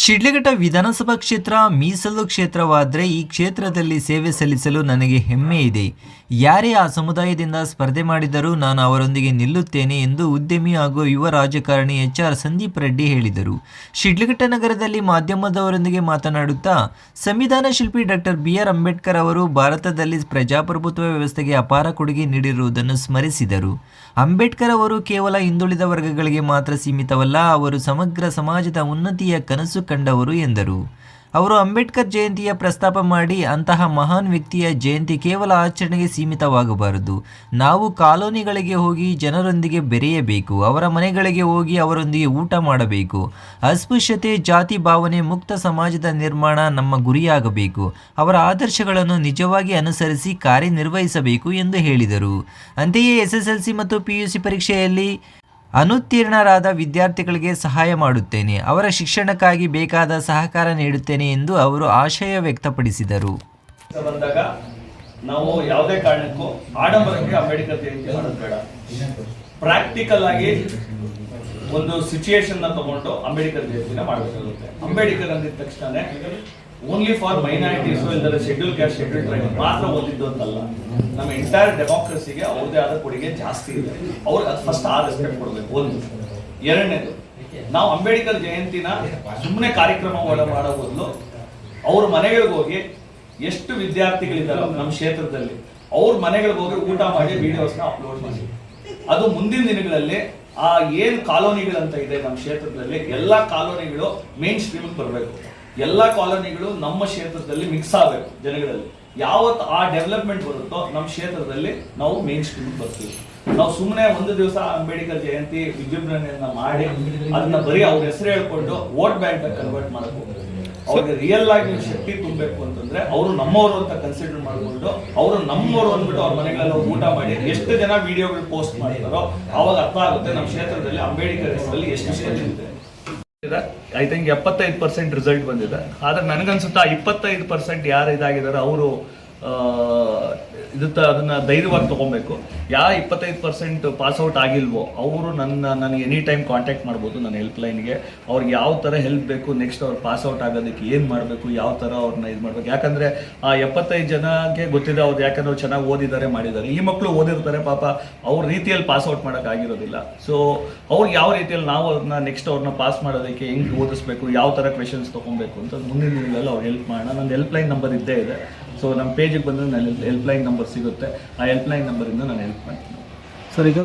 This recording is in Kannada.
ಶಿಡ್ಲಘಟ್ಟ ವಿಧಾನಸಭಾ ಕ್ಷೇತ್ರ, ಮೀಸಲು ಕ್ಷೇತ್ರವಾದರೆ ಈ ಕ್ಷೇತ್ರದಲ್ಲಿ ಸೇವೆ ಸಲ್ಲಿಸಲು ನನಗೆ ಹೆಮ್ಮೆ ಇದೆ. ಯಾರೇ ಆ ಸಮುದಾಯದಿಂದ ಸ್ಪರ್ಧೆ ಮಾಡಿದರೂ ನಾನು ಅವರೊಂದಿಗೆ ನಿಲ್ಲುತ್ತೇನೆ ಎಂದು ಉದ್ಯಮಿ ಹಾಗೂ ಯುವ ರಾಜಕಾರಣಿ ಎಚ್ ಆರ್ ಸಂದೀಪ್ ರೆಡ್ಡಿ ಹೇಳಿದರು. ಶಿಡ್ಲಘಟ್ಟ ನಗರದಲ್ಲಿ ಮಾಧ್ಯಮದವರೊಂದಿಗೆ ಮಾತನಾಡುತ್ತಾ, ಸಂವಿಧಾನ ಶಿಲ್ಪಿ ಡಾಕ್ಟರ್ ಬಿ ಆರ್ ಅಂಬೇಡ್ಕರ್ ಅವರು ಭಾರತದಲ್ಲಿ ಪ್ರಜಾಪ್ರಭುತ್ವ ವ್ಯವಸ್ಥೆಗೆ ಅಪಾರ ಕೊಡುಗೆ ನೀಡಿರುವುದನ್ನು ಸ್ಮರಿಸಿದರು. ಅಂಬೇಡ್ಕರ್ ಅವರು ಕೇವಲ ಹಿಂದುಳಿದ ವರ್ಗಗಳಿಗೆ ಮಾತ್ರ ಸೀಮಿತವಲ್ಲ, ಅವರು ಸಮಗ್ರ ಸಮಾಜದ ಉನ್ನತಿಯ ಕನಸು ಕಂಡವರು ಎಂದರು. ಅವರು ಅಂಬೇಡ್ಕರ್ ಜಯಂತಿಯ ಪ್ರಸ್ತಾಪ ಮಾಡಿ ಅಂತಹ ಮಹಾನ್ ವ್ಯಕ್ತಿಯ ಜಯಂತಿ ಕೇವಲ ಆಚರಣೆಗೆ ಸೀಮಿತವಾಗಬಾರದು. ನಾವು ಕಾಲೋನಿಗಳಿಗೆ ಹೋಗಿ ಜನರೊಂದಿಗೆ ಬೆರೆಯಬೇಕು, ಅವರ ಮನೆಗಳಿಗೆ ಹೋಗಿ ಅವರೊಂದಿಗೆ ಊಟ ಮಾಡಬೇಕು. ಅಸ್ಪೃಶ್ಯತೆ, ಜಾತಿ ಭಾವನೆ, ಮುಕ್ತ ಸಮಾಜದ ನಿರ್ಮಾಣ ನಮ್ಮ ಗುರಿಯಾಗಬೇಕು. ಅವರ ಆದರ್ಶಗಳನ್ನು ನಿಜವಾಗಿ ಅನುಸರಿಸಿ ಕಾರ್ಯನಿರ್ವಹಿಸಬೇಕು ಎಂದು ಹೇಳಿದರು. ಅಂತೆಯೇ ಎಸ್ಎಸ್ಎಲ್ಸಿ ಮತ್ತು ಪಿಯುಸಿ ಪರೀಕ್ಷೆಯಲ್ಲಿ ಅನುತ್ತೀರ್ಣರಾದ ವಿದ್ಯಾರ್ಥಿಗಳಿಗೆ ಸಹಾಯ ಮಾಡುತ್ತೇನೆ. ಅವರ ಶಿಕ್ಷಣಕ್ಕಾಗಿ ಬೇಕಾದ ಸಹಕಾರ ನೀಡುತ್ತೇನೆ ಎಂದು ಅವರು ಆಶಯ ವ್ಯಕ್ತಪಡಿಸಿದರು. ಬಂದಾಗ ನಾವು ಯಾವುದೇ ಕಾರಣಕ್ಕೂ ಆಡಂಬರಕ್ಕೆ ಅಂಬೇಡ್ಕರ್ ಜಯಂತಿ ಮಾಡೋದು ಬೇಡ. ಪ್ರಾಕ್ಟಿಕಲ್ ಆಗಿ ಒಂದು ಸಿಚುಯೇಷನ್ ತಗೊಂಡು ಅಂಬೇಡ್ಕರ್ ಜಯಂತಿನ ಮಾಡಬೇಕಾಗುತ್ತೆ. ಅಂಬೇಡ್ಕರ್ ಅಂದಿದ ತಕ್ಷಣ ಓನ್ಲಿ ಫಾರ್ ಮೈನಾರಿಟೀಸ್ ಇಲ್ಲದ ಶೆಡ್ಯೂಲ್ ಕ್ಯಾಸ್ಟ್ ಶೆಡ್ಯೂಲ್ ಟ್ರೈಬ್ ಮಾತ್ರ ಓದಿದ್ದು ಅಂತಲ್ಲ. ನಮ್ಮ ಎಂಟೈರ್ ಡೆಮಾಕ್ರಸಿಗೆ ಅವ್ರದೇ ಆದ ಕೊಡುಗೆ ಜಾಸ್ತಿ ಇದೆ. ಅವ್ರಿಗೆ ಅದು ಫಸ್ಟ್ ಆ ರೆಸ್ಪೆಕ್ಟ್ ಕೊಡಬೇಕು ಒಂದು ಎರಡನೇದು, ನಾವು ಅಂಬೇಡ್ಕರ್ ಜಯಂತಿನ ಸುಮ್ಮನೆ ಕಾರ್ಯಕ್ರಮ ಮಾಡೋ ಬದಲು ಅವ್ರ ಮನೆಗಳಿಗೆ ಹೋಗಿ ಎಷ್ಟು ವಿದ್ಯಾರ್ಥಿಗಳಿದ್ದಾರೋ ನಮ್ಮ ಕ್ಷೇತ್ರದಲ್ಲಿ, ಅವ್ರ ಮನೆಗಳಿಗೆ ಹೋಗಿ ಊಟ ಮಾಡಿ ವಿಡಿಯೋಸ್ನ ಅಪ್ಲೋಡ್ ಮಾಡಿ. ಅದು ಮುಂದಿನ ದಿನಗಳಲ್ಲಿ ಆ ಏನ್ ಕಾಲೋನಿಗಳಂತ ಇದೆ ನಮ್ಮ ಕ್ಷೇತ್ರದಲ್ಲಿ, ಎಲ್ಲ ಕಾಲೋನಿಗಳು ಮೇನ್ ಸ್ಟ್ರೀಮ್ ಬರಬೇಕು. ಎಲ್ಲಾ ಕಾಲೋನಿಗಳು ನಮ್ಮ ಕ್ಷೇತ್ರದಲ್ಲಿ ಮಿಕ್ಸ್ ಆಗಬೇಕು ಜನಗಳಲ್ಲಿ. ಯಾವತ್ತು ಆ ಡೆವಲಪ್ಮೆಂಟ್ ಬರುತ್ತೋ ನಮ್ಮ ಕ್ಷೇತ್ರದಲ್ಲಿ ನಾವು ಮೇನ್ ಸ್ಟ್ರೀಮ್ ಬರ್ತೀವಿ. ನಾವು ಸುಮ್ಮನೆ ಒಂದು ದಿವಸ ಅಂಬೇಡ್ಕರ್ ಜಯಂತಿ ವಿಜೃಂಭಣೆಯನ್ನ ಮಾಡಿ ಅದನ್ನ ಬರೀ ಅವ್ರ ಹೆಸರು ಹೇಳ್ಕೊಂಡು ವೋಟ್ ಬ್ಯಾಂಕ್ ಕನ್ವರ್ಟ್ ಹೋಗ್ತೀವಿ ಅವ್ರಿಗೆ ರಿಯಲ್ ಆಗಿ ಶಕ್ತಿ ತುಂಬಬೇಕು ಅಂತಂದ್ರೆ ಅವರು ನಮ್ಮವರು ಅಂತ ಕನ್ಸಿಡರ್ ಮಾಡಿಕೊಂಡು ಅವರು ನಮ್ಮವರು ಅಂದ್ಬಿಟ್ಟು ಅವ್ರ ಮನೆಗಳಲ್ಲಿ ಊಟ ಮಾಡಿ ಎಷ್ಟು ಜನ ವಿಡಿಯೋಗಳು ಪೋಸ್ಟ್ ಮಾಡಿದಾರೋ ಅವಾಗ ಅರ್ಥ ಆಗುತ್ತೆ ನಮ್ಮ ಕ್ಷೇತ್ರದಲ್ಲಿ ಅಂಬೇಡ್ಕರ್ ಹೆಸರಲ್ಲಿ ಎಷ್ಟು ಶಕ್ತಿ ಇದೆ. ಐ ಥಿಂಕ್ ಎಪ್ಪತ್ತೈದು ಪರ್ಸೆಂಟ್ ರಿಸಲ್ಟ್ ಬಂದಿದೆ. ಆದ್ರೆ ನನಗನ್ಸುತ್ತಾ ಇಪ್ಪತ್ತೈದು ಪರ್ಸೆಂಟ್ ಯಾರು ಇದಾಗಿದ್ದಾರೆ ಅವರು ಇದತ್ತ ಅದನ್ನ ಧೈರ್ಯವಾಗಿ ತಗೊಬೇಕು ಯಾ ಇಪ್ಪತ್ತೈದು ಪರ್ಸೆಂಟ್ ಪಾಸ್ ಔಟ್ ಆಗಿಲ್ವೋ, ಅವರು ನನ್ನ, ನನಗೆ ಎನಿ ಟೈಮ್ ಕಾಂಟ್ಯಾಕ್ಟ್ ಮಾಡ್ಬೋದು ನನ್ನ ಹೆಲ್ಪ್ ಲೈನ್ಗೆ ಅವ್ರಿಗೆ ಯಾವ ಥರ ಹೆಲ್ಪ್ ಬೇಕು ನೆಕ್ಸ್ಟ್ ಅವ್ರು ಪಾಸ್ ಔಟ್ ಆಗೋದಕ್ಕೆ ಏನು ಮಾಡಬೇಕು, ಯಾವ ಥರ ಅವ್ರನ್ನ ಇದು ಮಾಡಬೇಕು. ಯಾಕಂದರೆ ಆ ಎಪ್ಪತ್ತೈದು ಜನಕ್ಕೆ ಗೊತ್ತಿದೆ ಅವ್ರು ಯಾಕಂದ್ರೆ ಅವ್ರು ಚೆನ್ನಾಗಿ ಓದಿದ್ದಾರೆ, ಮಾಡಿದ್ದಾರೆ. ಈ ಮಕ್ಕಳು ಓದಿರ್ತಾರೆ ಪಾಪ, ಅವ್ರ ರೀತಿಯಲ್ಲಿ ಪಾಸ್ ಔಟ್ ಮಾಡೋಕೆ ಆಗಿರೋದಿಲ್ಲ. ಸೊ ಅವ್ರಿಗೆ ಯಾವ ರೀತಿಯಲ್ಲಿ ನಾವು ಅವ್ರನ್ನ ನೆಕ್ಸ್ಟ್ ಅವ್ರನ್ನ ಪಾಸ್ ಮಾಡೋದಕ್ಕೆ ಹೆಂಗೆ ಓದಿಸ್ಬೇಕು, ಯಾವ ಥರ ಕ್ವೆಶನ್ಸ್ ತೊಗೊಬೇಕು ಅಂತ ಮುಂದಿನ ದಿನಗಳಲ್ಲಿ ಅವ್ರು ಹೆಲ್ಪ್ ಮಾಡೋಣ. ನನ್ನ ಹೆಲ್ಪ್ ಲೈನ್ ನಂಬರ್ ಇದ್ದೇ ಇದೆ. ಸೊ ನಮ್ಮ ಪೇಜಿಗೆ ಬಂದರೆ ಹೆಲ್ಪ್ ಲೈನ್ ನಂಬರ್ ಸಿಗುತ್ತೆ. ಆ ಹೆಲ್ಪ್ ಲೈನ್ ನಂಬರಿಂದ ನಾನು ಹೆಲ್ಪ್ ಮಾಡ್ತೀನಿ. ಸರ್ ಈಗ